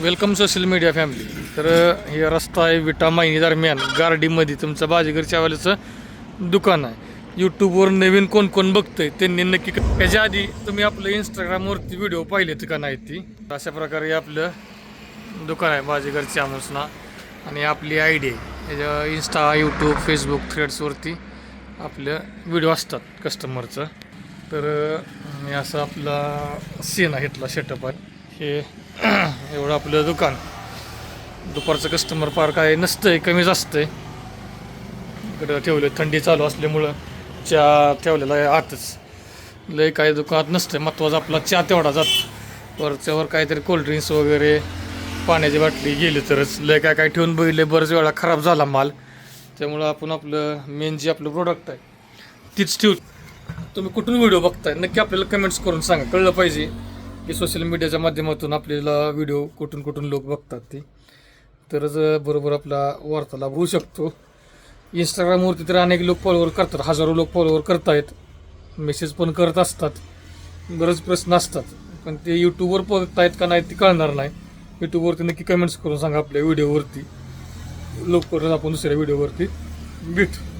Welcome social media family तर हे रस्ता आहे विटा माहिनी दरम्यान. गार्डीमध्ये तुमचं बाजीगर चावल्याचं दुकान आहे. यूट्यूबवर नवीन कोण कोण बघतंय त्यांनी नक्की क- त्याच्या आधी तुम्ही आपलं इंस्टाग्रामवरती व्हिडिओ पाहिलेत का नाही ती? अशा प्रकारे आपलं दुकान आहे बाजीगर चामूसना आणि आपली आय डी आहे. त्याच्या इंस्टा यूट्यूब फेसबुक थ्रेड्सवरती आपलं व्हिडिओ असतात कस्टमरचं तर असं आपला सीन आहे इथला सेटअप आहे. हे एवढं आपलं दुकान. दुपारचं कस्टमर फार काय नसतंय कमीच असतंय. इकडं ठेवलं थंडी चालू असल्यामुळं चहा ठेवलेला आहे आतच. लय काय दुकानात नसतंय महत्त्वाचा आपला चहा तेवढा जात वरच्यावर काहीतरी कोल्ड्रिंक्स वगैरे पाण्याची बाटली गेली तरच. लय काय काय ठेवून बघितले बरेच वेळा खराब झाला माल. त्यामुळं आपण आपलं मेन जे आपलं प्रोडक्ट आहे तीच ठेवू. तुम्ही कुठून व्हिडिओ बघताय? नक्की आपल्याला कमेंट्स करून सांगा कळलं पाहिजे. की सोशल मीडियाच्या माध्यमातून आपल्याला व्हिडिओ कुठून कुठून लोक बघतात ते. तरच बरोबर आपला वार्तालाप होऊ शकतो. इंस्टाग्रामवरती तर अनेक लोक फॉलोवर करतात हजारो लोक फॉलोवर करतायत. मेसेज पण करत असतात. बरेच प्रश्न असतात. पण ते यूट्यूबवर बघतायत का नाही ते कळणार नाही. यूट्यूबवरती नक्की कमेंट्स करून सांगा आपल्या व्हिडिओवरती लोक आपण दुसऱ्या व्हिडिओवरती भेटू.